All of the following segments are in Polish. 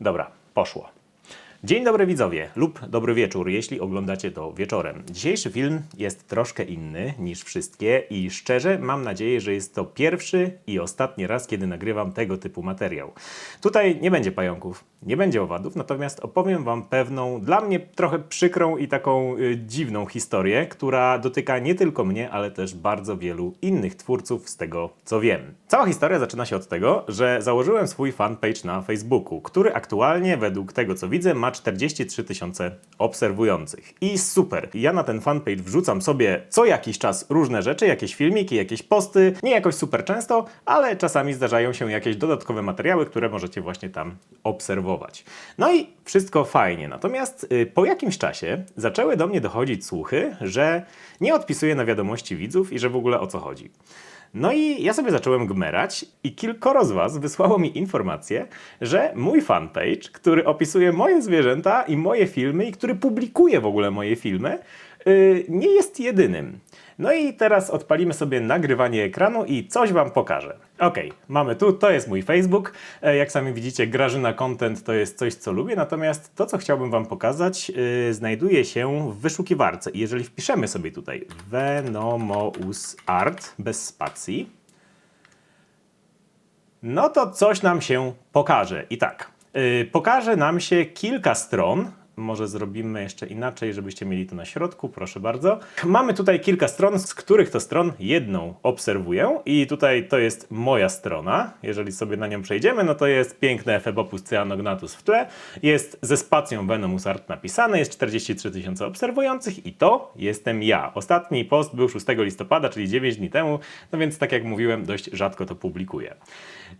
Dobra, poszło. Dzień dobry widzowie lub dobry wieczór, jeśli oglądacie to wieczorem. Dzisiejszy film jest troszkę inny niż wszystkie i szczerze mam nadzieję, że jest to pierwszy i ostatni raz, kiedy nagrywam tego typu materiał. Tutaj nie będzie pająków, nie będzie owadów, natomiast opowiem Wam pewną, dla mnie trochę przykrą i taką y, dziwną historię, która dotyka nie tylko mnie, ale też bardzo wielu innych twórców z tego, co wiem. Cała historia zaczyna się od tego, że założyłem swój fanpage na Facebooku, który aktualnie, według tego co widzę, ma 43 tysiące obserwujących. I super! Ja na ten fanpage wrzucam sobie co jakiś czas różne rzeczy, jakieś filmiki, jakieś posty, nie jakoś super często, ale czasami zdarzają się jakieś dodatkowe materiały, które możecie właśnie tam obserwować. No i wszystko fajnie, natomiast y, po jakimś czasie zaczęły do mnie dochodzić słuchy, że nie odpisuję na wiadomości widzów i że w ogóle o co chodzi. No i ja sobie zacząłem gmerać i kilkoro z Was wysłało mi informację, że mój fanpage, który opisuje moje zwierzęta i moje filmy i który publikuje w ogóle moje filmy, nie jest jedynym. No i teraz odpalimy sobie nagrywanie ekranu i coś Wam pokażę. Okej, mamy tu, to jest mój Facebook. E, Jak sami widzicie, Grażyna Content to jest coś, co lubię, natomiast to, co chciałbym Wam pokazać, yy, znajduje się w wyszukiwarce. I jeżeli wpiszemy sobie tutaj Venomous Art bez spacji, no to coś nam się pokaże. I tak, yy, pokaże nam się kilka stron. Może zrobimy jeszcze inaczej, żebyście mieli to na środku, proszę bardzo. Mamy tutaj kilka stron, z których to stron jedną obserwuję i tutaj to jest moja strona. Jeżeli sobie na nią przejdziemy, no to jest piękne Ephebopus cyanognatus w tle, jest ze spacją Venomous Art napisane, jest 43 tysiące obserwujących i to jestem ja. Ostatni post był 6 listopada, czyli 9 dni temu, no więc tak jak mówiłem, dość rzadko to publikuję.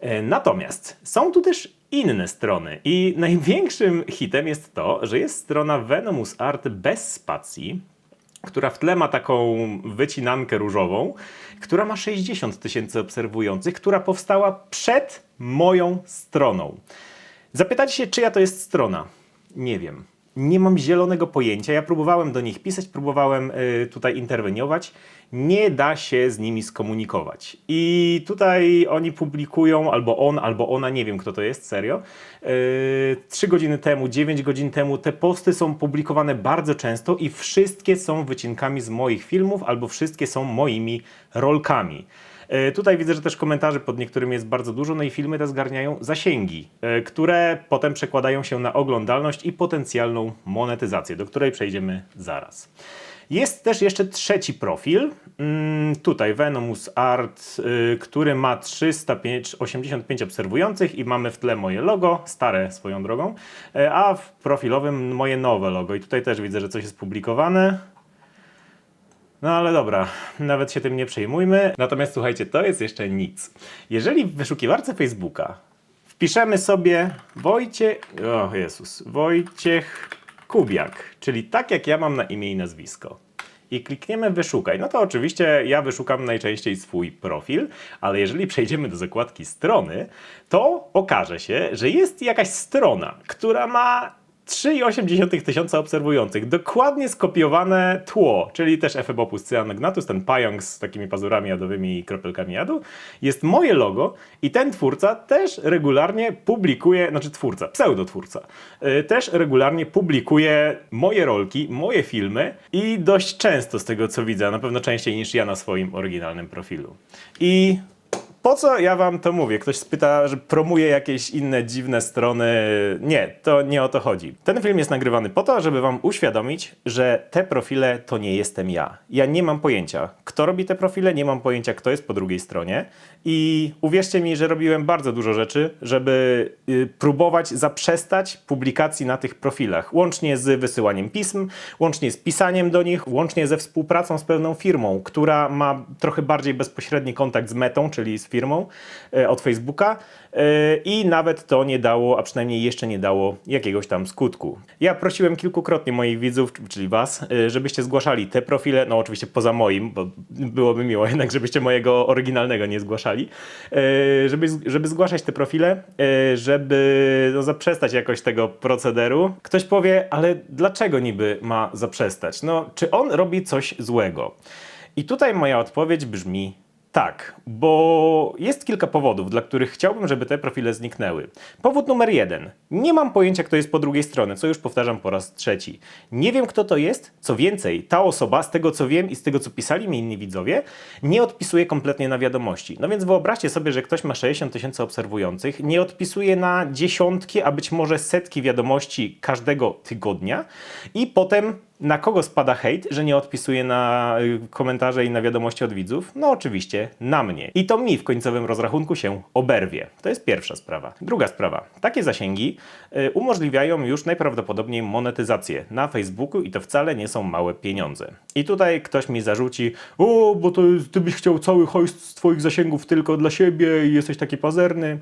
E, Natomiast są tu też inne strony i największym hitem jest to, że jest strona Venomous Art bez spacji, która w tle ma taką wycinankę różową, która ma 60 tysięcy obserwujących, która powstała przed moją stroną. Zapytacie się, czyja to jest strona? Nie wiem. Nie mam zielonego pojęcia. Ja próbowałem do nich pisać, próbowałem y, tutaj interweniować. Nie da się z nimi skomunikować. I tutaj oni publikują, albo on, albo ona, nie wiem kto to jest, serio. Yy, Trzy godziny temu, 9 godzin temu te posty są publikowane bardzo często i wszystkie są wycinkami z moich filmów, albo wszystkie są moimi rolkami. E, Tutaj widzę, że też komentarzy pod niektórymi jest bardzo dużo, no i filmy te zgarniają zasięgi, e, które potem przekładają się na oglądalność i potencjalną monetyzację, do której przejdziemy zaraz. Jest też jeszcze trzeci profil, mm, tutaj Venomous Art, y, który ma 385 obserwujących i mamy w tle moje logo, stare swoją drogą, e, a w profilowym moje nowe logo i tutaj też widzę, że coś jest publikowane. No ale dobra, nawet się tym nie przejmujmy. Natomiast słuchajcie, to jest jeszcze nic. Jeżeli w wyszukiwarce Facebooka wpiszemy sobie Wojciech, o Jezus, Wojciech Kubiak, czyli tak jak ja mam na imię i nazwisko. I klikniemy wyszukaj. No to oczywiście ja wyszukam najczęściej swój profil, ale jeżeli przejdziemy do zakładki strony, to okaże się, że jest jakaś strona, która ma 3,8 tysiąca obserwujących. Dokładnie skopiowane tło, czyli też Ephebopus cyanognatus, ten pająk z takimi pazurami jadowymi i kropelkami jadu. Jest moje logo i ten twórca też regularnie publikuje, znaczy twórca, pseudotwórca, yy, też regularnie publikuje moje rolki, moje filmy i dość często z tego co widzę, na pewno częściej niż ja na swoim oryginalnym profilu. I po co ja wam to mówię? Ktoś spyta, że promuję jakieś inne dziwne strony. Nie, to nie o to chodzi. Ten film jest nagrywany po to, żeby wam uświadomić, że te profile to nie jestem ja. Ja nie mam pojęcia, kto robi te profile, nie mam pojęcia, kto jest po drugiej stronie. I uwierzcie mi, że robiłem bardzo dużo rzeczy, żeby y, próbować zaprzestać publikacji na tych profilach. Łącznie z wysyłaniem pism, łącznie z pisaniem do nich, łącznie ze współpracą z pewną firmą, która ma trochę bardziej bezpośredni kontakt z metą, czyli z firmą e, od Facebooka. E, I nawet to nie dało, a przynajmniej jeszcze nie dało jakiegoś tam skutku. Ja prosiłem kilkukrotnie moich widzów, czyli was, e, żebyście zgłaszali te profile, no oczywiście poza moim, bo byłoby miło jednak, żebyście mojego oryginalnego nie zgłaszali, żeby, żeby zgłaszać te profile, żeby no, zaprzestać jakoś tego procederu. Ktoś powie, ale dlaczego niby ma zaprzestać? No, czy on robi coś złego? I tutaj moja odpowiedź brzmi Tak, bo jest kilka powodów, dla których chciałbym, żeby te profile zniknęły. Powód numer jeden. Nie mam pojęcia, kto jest po drugiej stronie, co już powtarzam po raz trzeci. Nie wiem, kto to jest. Co więcej, ta osoba, z tego co wiem i z tego co pisali mi inni widzowie, nie odpisuje kompletnie na wiadomości. No więc wyobraźcie sobie, że ktoś ma 60 tysięcy obserwujących, nie odpisuje na dziesiątki, a być może setki wiadomości każdego tygodnia i potem na kogo spada hejt, że nie odpisuje na y, komentarze i na wiadomości od widzów? No oczywiście na mnie. I to mi w końcowym rozrachunku się oberwie. To jest pierwsza sprawa. Druga sprawa. Takie zasięgi y, umożliwiają już najprawdopodobniej monetyzację na Facebooku i to wcale nie są małe pieniądze. I tutaj ktoś mi zarzuci, o, bo to ty byś chciał cały hojst z twoich zasięgów tylko dla siebie i jesteś taki pazerny.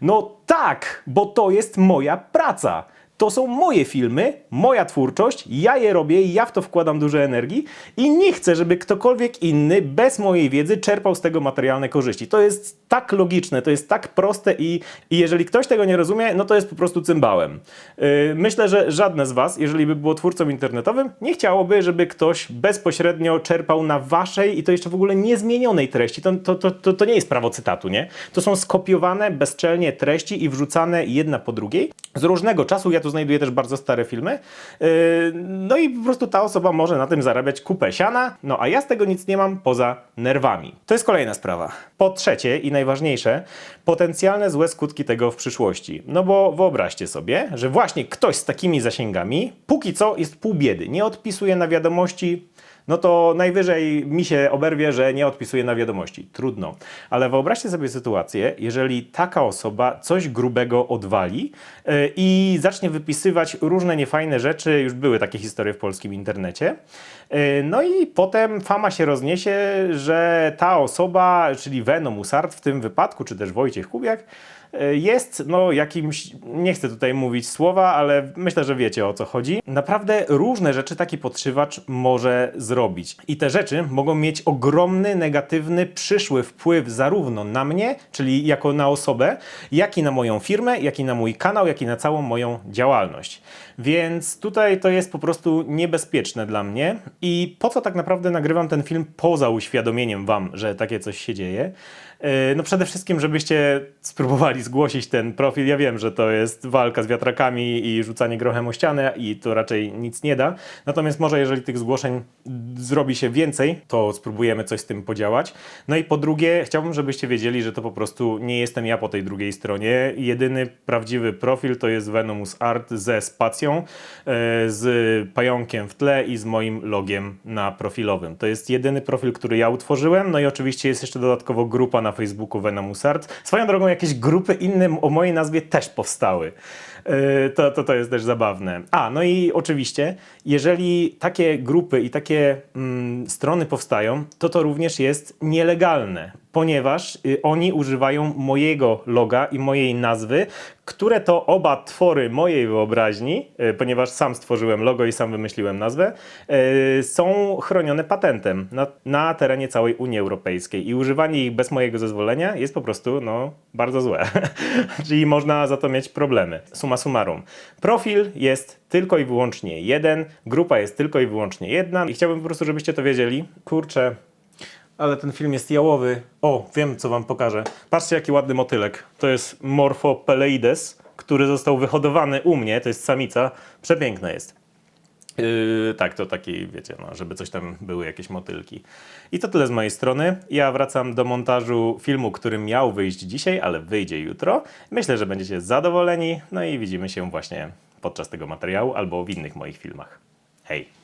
No tak, bo to jest moja praca. To są moje filmy, moja twórczość, ja je robię, ja w to wkładam dużo energii i nie chcę, żeby ktokolwiek inny bez mojej wiedzy czerpał z tego materialne korzyści. To jest tak logiczne, to jest tak proste i, i jeżeli ktoś tego nie rozumie, no to jest po prostu cymbałem. Yy, myślę, że żadne z Was, jeżeli by było twórcą internetowym, nie chciałoby, żeby ktoś bezpośrednio czerpał na Waszej i to jeszcze w ogóle niezmienionej treści. To, to, to, to, to nie jest prawo cytatu, nie? To są skopiowane bezczelnie treści i wrzucane jedna po drugiej. Z różnego czasu ja tu znajduję też bardzo stare filmy. Yy, No i po prostu ta osoba może na tym zarabiać kupę siana, no a ja z tego nic nie mam poza nerwami. To jest kolejna sprawa. Po trzecie i najważniejsze, potencjalne złe skutki tego w przyszłości. No bo wyobraźcie sobie, że właśnie ktoś z takimi zasięgami póki co jest pół biedy, nie odpisuje na wiadomości, no to najwyżej mi się oberwie, że nie odpisuje na wiadomości. Trudno. Ale wyobraźcie sobie sytuację, jeżeli taka osoba coś grubego odwali yy, i zacznie wypisywać różne niefajne rzeczy, już były takie historie w polskim internecie. Yy, No i potem fama się rozniesie, że ta osoba, czyli Venom Musart w tym wypadku, czy też Wojciech Kubiak, jest no jakimś, nie chcę tutaj mówić słowa, ale myślę, że wiecie o co chodzi. Naprawdę różne rzeczy taki podszywacz może zrobić. I te rzeczy mogą mieć ogromny, negatywny, przyszły wpływ zarówno na mnie, czyli jako na osobę, jak i na moją firmę, jak i na mój kanał, jak i na całą moją działalność. Więc tutaj to jest po prostu niebezpieczne dla mnie. I po co tak naprawdę nagrywam ten film poza uświadomieniem Wam, że takie coś się dzieje? Yy, No przede wszystkim, żebyście spróbowali zgłosić ten profil. Ja wiem, że to jest walka z wiatrakami i rzucanie grochem o ścianę i to raczej nic nie da. Natomiast może jeżeli tych zgłoszeń zrobi się więcej, to spróbujemy coś z tym podziałać. No i po drugie, chciałbym, żebyście wiedzieli, że to po prostu nie jestem ja po tej drugiej stronie. Jedyny prawdziwy profil to jest Venomus Art ze spacją, e, z pająkiem w tle i z moim logiem na profilowym. To jest jedyny profil, który ja utworzyłem. No i oczywiście jest jeszcze dodatkowo grupa na Facebooku Venomus Art. Swoją drogą jakieś grupy inne o mojej nazwie też powstały. E, To, to, to jest też zabawne. A, no i oczywiście, jeżeli takie grupy i takie mm, strony powstają, to to również jest nielegalne, ponieważ y, oni używają mojego loga i mojej nazwy, które to oba twory mojej wyobraźni, y, ponieważ sam stworzyłem logo i sam wymyśliłem nazwę, y, są chronione patentem na, na terenie całej Unii Europejskiej i używanie ich bez mojego zezwolenia jest po prostu no, bardzo złe. Czyli można za to mieć problemy. Summa summarum. Profil jest tylko i wyłącznie jeden, grupa jest tylko i wyłącznie jedna i chciałbym po prostu, żebyście to wiedzieli. Kurczę, ale ten film jest jałowy. O, wiem co wam pokażę. Patrzcie jaki ładny motylek. To jest Morphopeleides, który został wyhodowany u mnie, to jest samica. Przepiękna jest. Yy, tak, to taki, wiecie, no, żeby coś tam były jakieś motylki. I to tyle z mojej strony. Ja wracam do montażu filmu, który miał wyjść dzisiaj, ale wyjdzie jutro. Myślę, że będziecie zadowoleni. No i widzimy się właśnie podczas tego materiału albo w innych moich filmach. Hej!